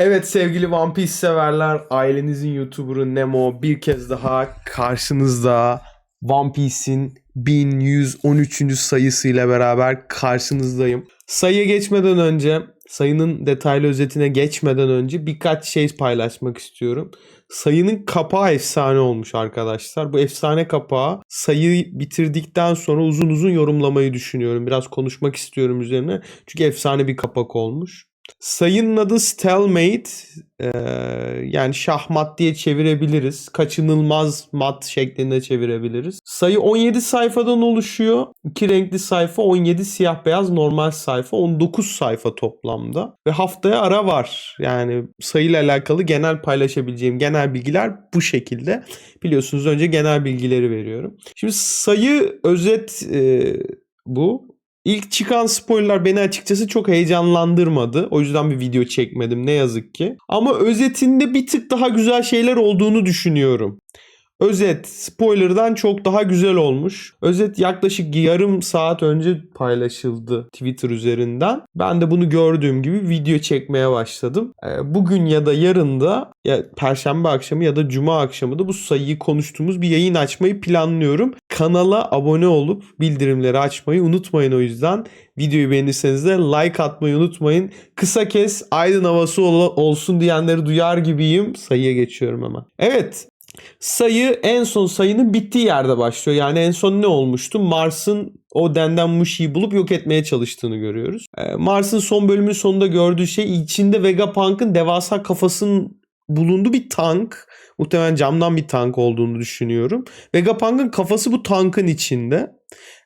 Evet sevgili One Piece severler, ailenizin YouTuber'ı Nemo bir kez daha karşınızda One Piece'in 1113. sayısıyla beraber karşınızdayım. Sayıya geçmeden önce, sayının detaylı özetine geçmeden önce birkaç şey paylaşmak istiyorum. Sayının kapağı efsane olmuş arkadaşlar. Bu efsane kapağı sayıyı bitirdikten sonra uzun uzun yorumlamayı düşünüyorum. Biraz konuşmak istiyorum üzerine. Çünkü efsane bir kapak olmuş. Sayının adı Stalemate. Ee, yani şahmat diye çevirebiliriz. Kaçınılmaz mat şeklinde çevirebiliriz. Sayı 17 sayfadan oluşuyor. İki renkli sayfa 17 siyah beyaz normal sayfa 19 sayfa toplamda. Ve haftaya ara var. Yani sayıyla alakalı genel paylaşabileceğim genel bilgiler bu şekilde. Biliyorsunuz önce genel bilgileri veriyorum. Şimdi sayı özet e, bu. İlk çıkan spoilerlar beni açıkçası çok heyecanlandırmadı. O yüzden bir video çekmedim ne yazık ki. Ama özetinde bir tık daha güzel şeyler olduğunu düşünüyorum. Özet spoiler'dan çok daha güzel olmuş. Özet yaklaşık yarım saat önce paylaşıldı Twitter üzerinden. Ben de bunu gördüğüm gibi video çekmeye başladım. Ee, Bugün ya da yarın da ya perşembe akşamı ya da cuma akşamı da bu sayıyı konuştuğumuz bir yayın açmayı planlıyorum. Kanala abone olup bildirimleri açmayı unutmayın o yüzden. Videoyu beğenirseniz de like atmayı unutmayın. Kısa kes aydın havası ol- olsun diyenleri duyar gibiyim. Sayıya geçiyorum hemen. Evet Sayı en son sayının bittiği yerde başlıyor. Yani en son ne olmuştu? Mars'ın o denden Mushi'yi bulup yok etmeye çalıştığını görüyoruz. Ee, Mars'ın son bölümün sonunda gördüğü şey içinde Vegapunk'ın devasa kafasının bulunduğu bir tank. Muhtemelen camdan bir tank olduğunu düşünüyorum. Vegapunk'ın kafası bu tankın içinde.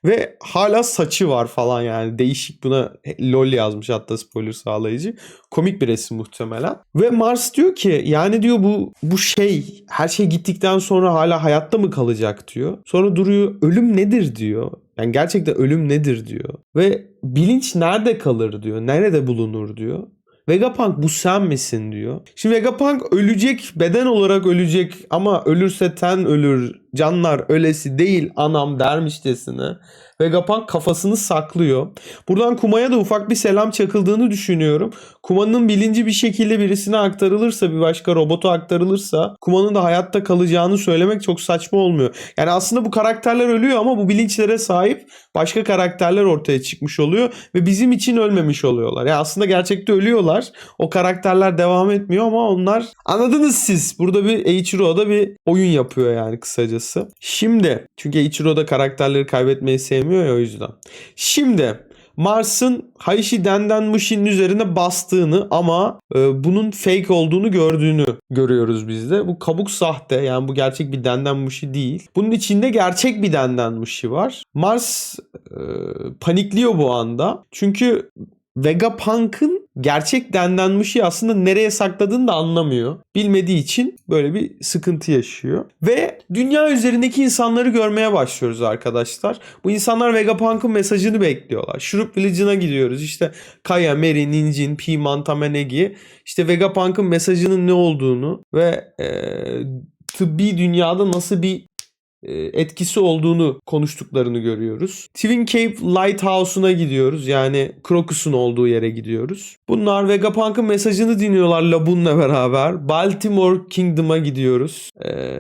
Ve hala saçı var falan yani. Değişik buna lol yazmış hatta spoiler sağlayıcı. Komik bir resim muhtemelen. Ve Mars diyor ki yani diyor bu bu şey her şey gittikten sonra hala hayatta mı kalacak diyor. Sonra duruyor ölüm nedir diyor. Yani gerçekten ölüm nedir diyor. Ve bilinç nerede kalır diyor. Nerede bulunur diyor. Vegapunk bu sen misin diyor. Şimdi Vegapunk ölecek beden olarak ölecek ama ölürse ten ölür canlar ölesi değil anam dermişçesine. Vegapunk kafasını saklıyor. Buradan Kuma'ya da ufak bir selam çakıldığını düşünüyorum. Kuma'nın bilinci bir şekilde birisine aktarılırsa bir başka robota aktarılırsa Kuma'nın da hayatta kalacağını söylemek çok saçma olmuyor. Yani aslında bu karakterler ölüyor ama bu bilinçlere sahip başka karakterler ortaya çıkmış oluyor ve bizim için ölmemiş oluyorlar. Yani aslında gerçekte ölüyorlar. O karakterler devam etmiyor ama onlar anladınız siz. Burada bir Eiichiro'da bir oyun yapıyor yani kısacası. Şimdi çünkü Eiichiro da karakterleri kaybetmeyi sevmiyor ya o yüzden. Şimdi Mars'ın Haishi Denden Mushi'nin üzerine bastığını ama e, bunun fake olduğunu gördüğünü görüyoruz biz de. Bu kabuk sahte yani bu gerçek bir Denden Mushi değil. Bunun içinde gerçek bir Denden Mushi var. Mars e, panikliyor bu anda. Çünkü Vegapunk'ın gerçek dendenmişi aslında nereye sakladığını da anlamıyor. Bilmediği için böyle bir sıkıntı yaşıyor. Ve dünya üzerindeki insanları görmeye başlıyoruz arkadaşlar. Bu insanlar Vegapunk'ın mesajını bekliyorlar. Shroop Village'ına gidiyoruz. İşte Kaya, Mary, Ninjin, P, Mantame, Negi. İşte Vegapunk'ın mesajının ne olduğunu ve e, tıbbi dünyada nasıl bir etkisi olduğunu konuştuklarını görüyoruz. Twin Cave Lighthouse'una gidiyoruz. Yani Crocus'un olduğu yere gidiyoruz. Bunlar Vegapunk'ın mesajını dinliyorlar Laboon'la beraber. Baltimore Kingdom'a gidiyoruz. Ee,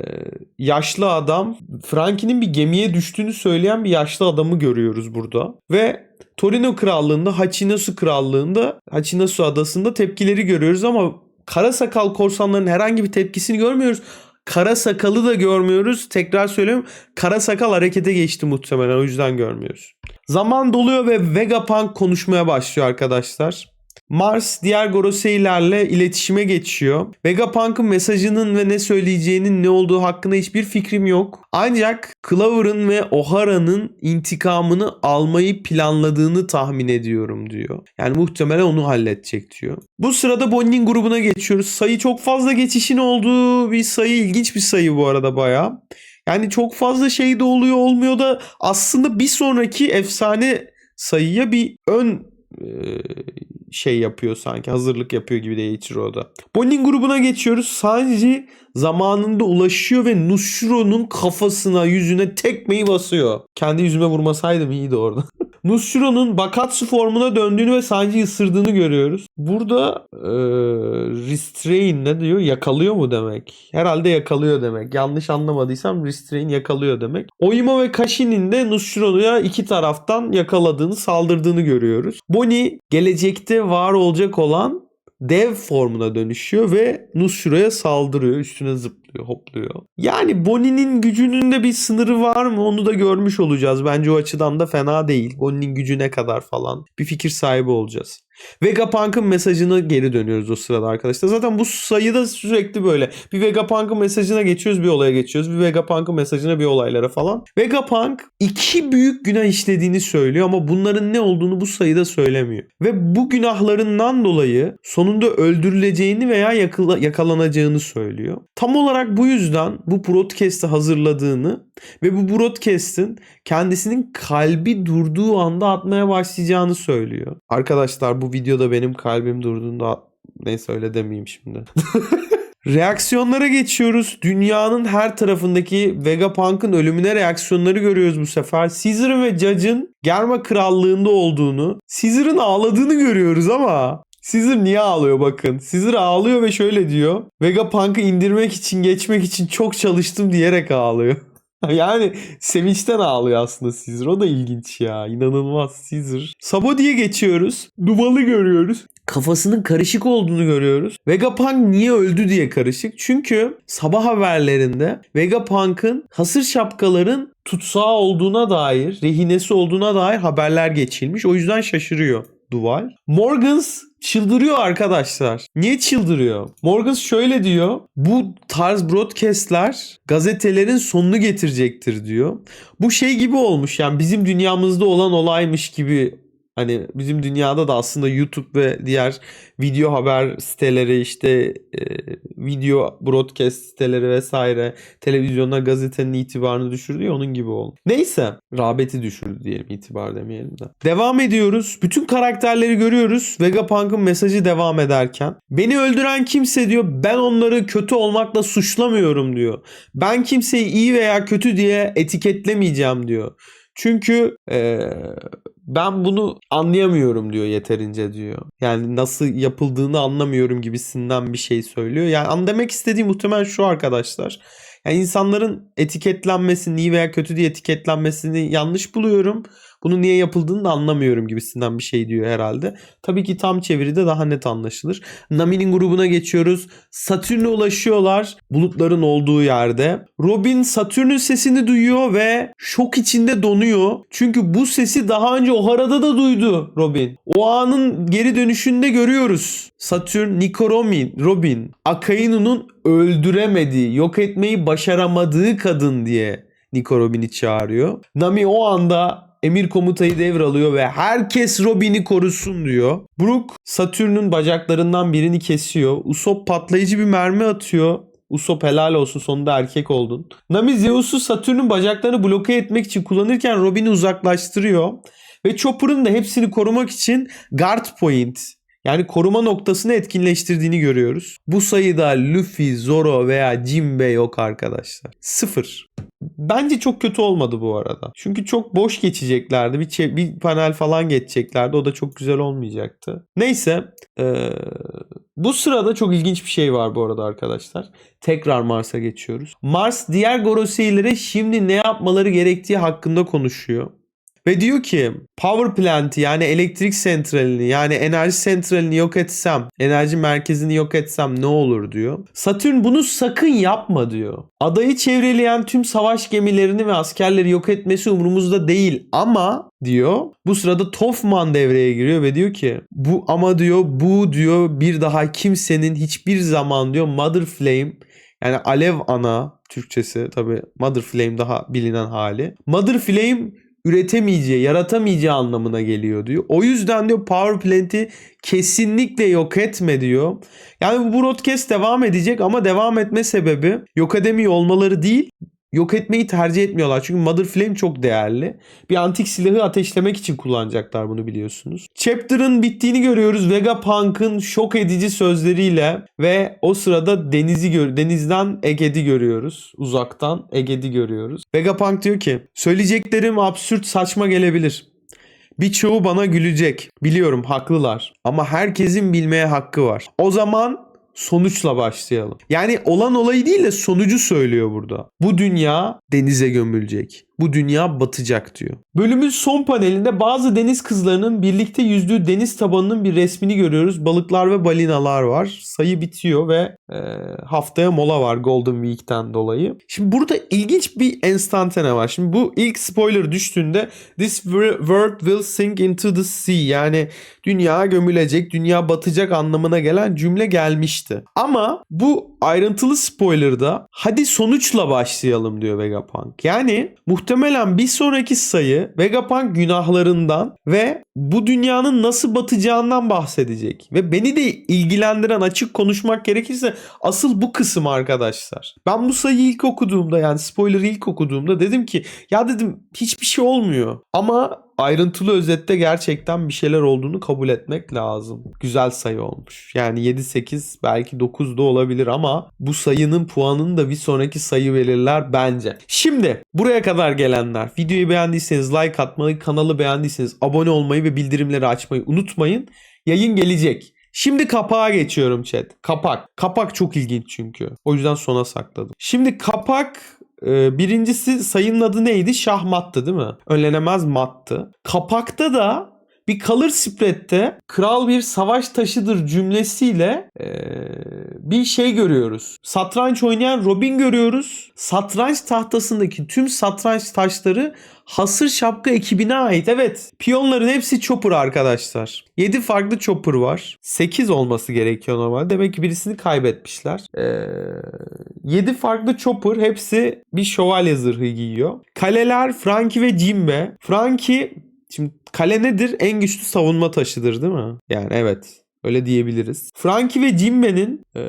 yaşlı adam, Frankie'nin bir gemiye düştüğünü söyleyen bir yaşlı adamı görüyoruz burada. Ve Torino Krallığı'nda, Hachinosu Krallığı'nda, Hachinosu Adası'nda tepkileri görüyoruz ama kara sakal korsanların herhangi bir tepkisini görmüyoruz. Kara sakalı da görmüyoruz. Tekrar söylüyorum. Kara sakal harekete geçti muhtemelen. O yüzden görmüyoruz. Zaman doluyor ve Vegapunk konuşmaya başlıyor arkadaşlar. Mars diğer Gorosei'lerle iletişime geçiyor. Vegapunk'ın mesajının ve ne söyleyeceğinin ne olduğu hakkında hiçbir fikrim yok. Ancak Clover'ın ve O'Hara'nın intikamını almayı planladığını tahmin ediyorum diyor. Yani muhtemelen onu halledecek diyor. Bu sırada Bonnie'nin grubuna geçiyoruz. Sayı çok fazla geçişin olduğu bir sayı. ilginç bir sayı bu arada bayağı. Yani çok fazla şey de oluyor olmuyor da aslında bir sonraki efsane sayıya bir ön e, şey yapıyor sanki. Hazırlık yapıyor gibi de Ichiro'da. Bonnie'nin grubuna geçiyoruz. Sanji zamanında ulaşıyor ve Nushiro'nun kafasına yüzüne tekmeyi basıyor. Kendi yüzüme vurmasaydım iyiydi orada. Nushiro'nun Bakatsu formuna döndüğünü ve Sanji'yi ısırdığını görüyoruz. Burada e, restrain ne diyor? Yakalıyor mu demek? Herhalde yakalıyor demek. Yanlış anlamadıysam restrain yakalıyor demek. Oyama ve Kashi'nin de Nushiro'ya iki taraftan yakaladığını, saldırdığını görüyoruz. Bonnie gelecekte var olacak olan dev formuna dönüşüyor ve Nushiro'ya saldırıyor. Üstüne zıplıyor, hopluyor. Yani Bonnie'nin gücünün de bir sınırı var mı onu da görmüş olacağız. Bence o açıdan da fena değil. Bonnie'nin gücü ne kadar falan bir fikir sahibi olacağız. Vegapunk'ın mesajına geri dönüyoruz o sırada arkadaşlar. Zaten bu sayıda sürekli böyle. Bir Vegapunk'ın mesajına geçiyoruz bir olaya geçiyoruz. Bir Vegapunk'ın mesajına bir olaylara falan. Vegapunk iki büyük günah işlediğini söylüyor ama bunların ne olduğunu bu sayıda söylemiyor. Ve bu günahlarından dolayı sonunda öldürüleceğini veya yakala- yakalanacağını söylüyor. Tam olarak bu yüzden bu broadcast'ı hazırladığını ve bu broadcast'in kendisinin kalbi durduğu anda atmaya başlayacağını söylüyor. Arkadaşlar bu videoda benim kalbim durduğunda neyse öyle demeyeyim şimdi. Reaksiyonlara geçiyoruz. Dünyanın her tarafındaki Vegapunk'ın ölümüne reaksiyonları görüyoruz bu sefer. Caesar'ın ve Judge'ın Germa krallığında olduğunu, Caesar'ın ağladığını görüyoruz ama Caesar niye ağlıyor bakın. Caesar ağlıyor ve şöyle diyor. Vegapunk'ı indirmek için, geçmek için çok çalıştım diyerek ağlıyor. Yani sevinçten ağlıyor aslında Caesar. O da ilginç ya. İnanılmaz Caesar. Sabodi'ye geçiyoruz. Duval'ı görüyoruz. Kafasının karışık olduğunu görüyoruz. Vegapunk niye öldü diye karışık. Çünkü sabah haberlerinde Vegapunk'ın hasır şapkaların tutsağı olduğuna dair, rehinesi olduğuna dair haberler geçilmiş. O yüzden şaşırıyor Duval. Morgans çıldırıyor arkadaşlar. Niye çıldırıyor? Morgans şöyle diyor. Bu tarz broadcastler gazetelerin sonunu getirecektir diyor. Bu şey gibi olmuş yani bizim dünyamızda olan olaymış gibi Hani bizim dünyada da aslında YouTube ve diğer video haber siteleri işte e, video broadcast siteleri vesaire televizyonlar gazetenin itibarını düşürdü ya onun gibi oldu. Neyse rağbeti düşürdü diyelim itibar demeyelim de. Devam ediyoruz. Bütün karakterleri görüyoruz. Vegapunk'ın mesajı devam ederken. Beni öldüren kimse diyor ben onları kötü olmakla suçlamıyorum diyor. Ben kimseyi iyi veya kötü diye etiketlemeyeceğim diyor. Çünkü eee, ben bunu anlayamıyorum diyor yeterince diyor. Yani nasıl yapıldığını anlamıyorum gibisinden bir şey söylüyor. Yani an demek istediği muhtemelen şu arkadaşlar. Yani insanların etiketlenmesini iyi veya kötü diye etiketlenmesini yanlış buluyorum. Bunun niye yapıldığını da anlamıyorum gibisinden bir şey diyor herhalde. Tabii ki tam çeviride daha net anlaşılır. Nami'nin grubuna geçiyoruz. Satürn'e ulaşıyorlar bulutların olduğu yerde. Robin Satürn'ün sesini duyuyor ve şok içinde donuyor. Çünkü bu sesi daha önce Ohara'da da duydu Robin. O anın geri dönüşünde görüyoruz. Satürn, Nikoromin, Robin, Akainu'nun öldüremediği, yok etmeyi başaramadığı kadın diye Nico Robin'i çağırıyor. Nami o anda emir komutayı devralıyor ve herkes Robin'i korusun diyor. Brook Satürn'ün bacaklarından birini kesiyor. Usopp patlayıcı bir mermi atıyor. Usopp helal olsun sonunda erkek oldun. Nami Zeus'u Satürn'ün bacaklarını bloke etmek için kullanırken Robin'i uzaklaştırıyor. Ve Chopper'ın da hepsini korumak için guard point yani koruma noktasını etkinleştirdiğini görüyoruz. Bu sayıda Luffy, Zoro veya Jinbe yok arkadaşlar. Sıfır. Bence çok kötü olmadı bu arada. Çünkü çok boş geçeceklerdi. Bir, bir panel falan geçeceklerdi. O da çok güzel olmayacaktı. Neyse. eee, bu sırada çok ilginç bir şey var bu arada arkadaşlar. Tekrar Mars'a geçiyoruz. Mars diğer Goroseilere şimdi ne yapmaları gerektiği hakkında konuşuyor. Ve diyor ki power plant'i yani elektrik santralini yani enerji santralini yok etsem, enerji merkezini yok etsem ne olur diyor. Satürn bunu sakın yapma diyor. Adayı çevreleyen tüm savaş gemilerini ve askerleri yok etmesi umurumuzda değil ama diyor. Bu sırada Toffman devreye giriyor ve diyor ki bu ama diyor bu diyor bir daha kimsenin hiçbir zaman diyor Mother Flame yani alev ana Türkçesi tabi Mother Flame daha bilinen hali. Mother Flame üretemeyeceği, yaratamayacağı anlamına geliyor diyor. O yüzden diyor power plant'i kesinlikle yok etme diyor. Yani bu broadcast devam edecek ama devam etme sebebi yok edemiyor olmaları değil. Yok etmeyi tercih etmiyorlar. Çünkü Mother Flame çok değerli. Bir antik silahı ateşlemek için kullanacaklar bunu biliyorsunuz. Chapter'ın bittiğini görüyoruz. Vegapunk'ın şok edici sözleriyle ve o sırada denizi gör denizden Eged'i görüyoruz. Uzaktan Eged'i görüyoruz. Vegapunk diyor ki söyleyeceklerim absürt saçma gelebilir. Birçoğu bana gülecek. Biliyorum haklılar. Ama herkesin bilmeye hakkı var. O zaman sonuçla başlayalım. Yani olan olayı değil de sonucu söylüyor burada. Bu dünya denize gömülecek. Bu dünya batacak diyor. Bölümün son panelinde bazı deniz kızlarının birlikte yüzdüğü deniz tabanının bir resmini görüyoruz. Balıklar ve balinalar var. Sayı bitiyor ve e, haftaya mola var Golden Week'ten dolayı. Şimdi burada ilginç bir enstantane var. Şimdi bu ilk spoiler düştüğünde This world will sink into the sea yani dünya gömülecek, dünya batacak anlamına gelen cümle gelmişti. Ama bu ayrıntılı spoiler'da hadi sonuçla başlayalım diyor Vegapunk. Yani muhtemelen bir sonraki sayı Vegapunk günahlarından ve bu dünyanın nasıl batacağından bahsedecek. Ve beni de ilgilendiren açık konuşmak gerekirse asıl bu kısım arkadaşlar. Ben bu sayıyı ilk okuduğumda yani spoiler'ı ilk okuduğumda dedim ki ya dedim hiçbir şey olmuyor. Ama ayrıntılı özette gerçekten bir şeyler olduğunu kabul etmek lazım. Güzel sayı olmuş. Yani 7-8 belki 9 da olabilir ama bu sayının puanını da bir sonraki sayı belirler bence. Şimdi buraya kadar gelenler videoyu beğendiyseniz like atmayı, kanalı beğendiyseniz abone olmayı ve bildirimleri açmayı unutmayın. Yayın gelecek. Şimdi kapağa geçiyorum chat. Kapak. Kapak çok ilginç çünkü. O yüzden sona sakladım. Şimdi kapak birincisi sayının adı neydi? Şahmattı değil mi? Önlenemez mattı. Kapakta da bir color spread'te kral bir savaş taşıdır cümlesiyle e, bir şey görüyoruz. Satranç oynayan Robin görüyoruz. Satranç tahtasındaki tüm satranç taşları Hasır Şapka ekibine ait. Evet. Piyonların hepsi chopper arkadaşlar. 7 farklı chopper var. 8 olması gerekiyor normal. Demek ki birisini kaybetmişler. Ee, 7 farklı chopper hepsi bir şövalye zırhı giyiyor. Kaleler Frankie ve Jimbe. Frankie Şimdi kale nedir? En güçlü savunma taşıdır değil mi? Yani evet. Öyle diyebiliriz. Frankie ve Jimbe'nin ee,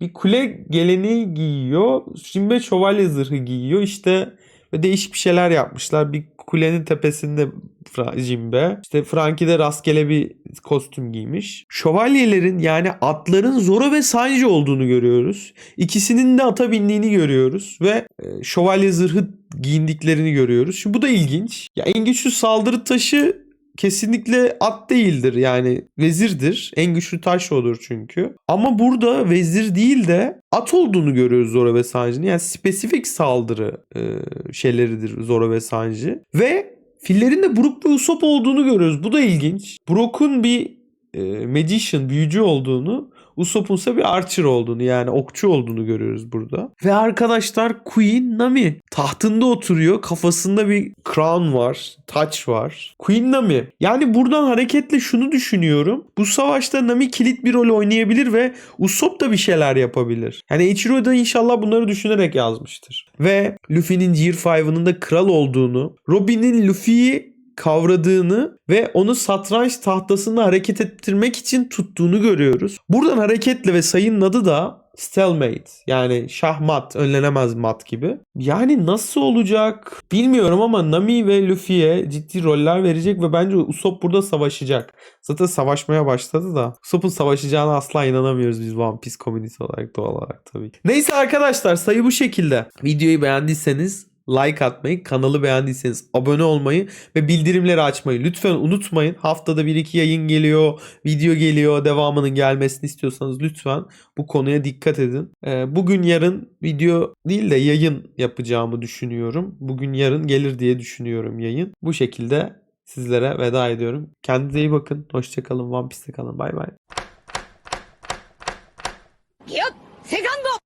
bir kule geleneği giyiyor. Jimbe şövalye zırhı giyiyor. İşte ve değişik bir şeyler yapmışlar. Bir kulenin tepesinde Jimbe. İşte Frankie de rastgele bir kostüm giymiş. Şövalyelerin yani atların Zoro ve Sanji olduğunu görüyoruz. İkisinin de ata bindiğini görüyoruz ve e, şövalye zırhı giyindiklerini görüyoruz. Şimdi bu da ilginç. Ya en güçlü saldırı taşı kesinlikle at değildir yani vezirdir. En güçlü taş odur çünkü. Ama burada vezir değil de at olduğunu görüyoruz Zoro ve Sanji'nin. Yani spesifik saldırı e, şeyleridir Zoro ve Sanji. Ve fillerin de Brook ve Usopp olduğunu görüyoruz. Bu da ilginç. Brook'un bir e, magician, büyücü olduğunu Usopp'un ise bir archer olduğunu yani okçu olduğunu görüyoruz burada. Ve arkadaşlar Queen Nami tahtında oturuyor. Kafasında bir crown var. Taç var. Queen Nami. Yani buradan hareketle şunu düşünüyorum. Bu savaşta Nami kilit bir rol oynayabilir ve Usopp da bir şeyler yapabilir. Yani Ichiro da inşallah bunları düşünerek yazmıştır. Ve Luffy'nin Gear 5'ının da kral olduğunu, Robin'in Luffy'yi kavradığını ve onu satranç tahtasında hareket ettirmek için tuttuğunu görüyoruz. Buradan hareketle ve sayının adı da Stalemate yani şahmat önlenemez mat gibi. Yani nasıl olacak bilmiyorum ama Nami ve Luffy'ye ciddi roller verecek ve bence Usopp burada savaşacak. Zaten savaşmaya başladı da Usopp'un savaşacağına asla inanamıyoruz biz One Piece komünisi olarak doğal olarak tabii. Neyse arkadaşlar sayı bu şekilde. Videoyu beğendiyseniz like atmayı, kanalı beğendiyseniz abone olmayı ve bildirimleri açmayı lütfen unutmayın. Haftada 1-2 yayın geliyor, video geliyor. Devamının gelmesini istiyorsanız lütfen bu konuya dikkat edin. Ee, bugün yarın video değil de yayın yapacağımı düşünüyorum. Bugün yarın gelir diye düşünüyorum yayın. Bu şekilde sizlere veda ediyorum. Kendinize iyi bakın. Hoşçakalın. One Piece'te kalın. Bay bay. Second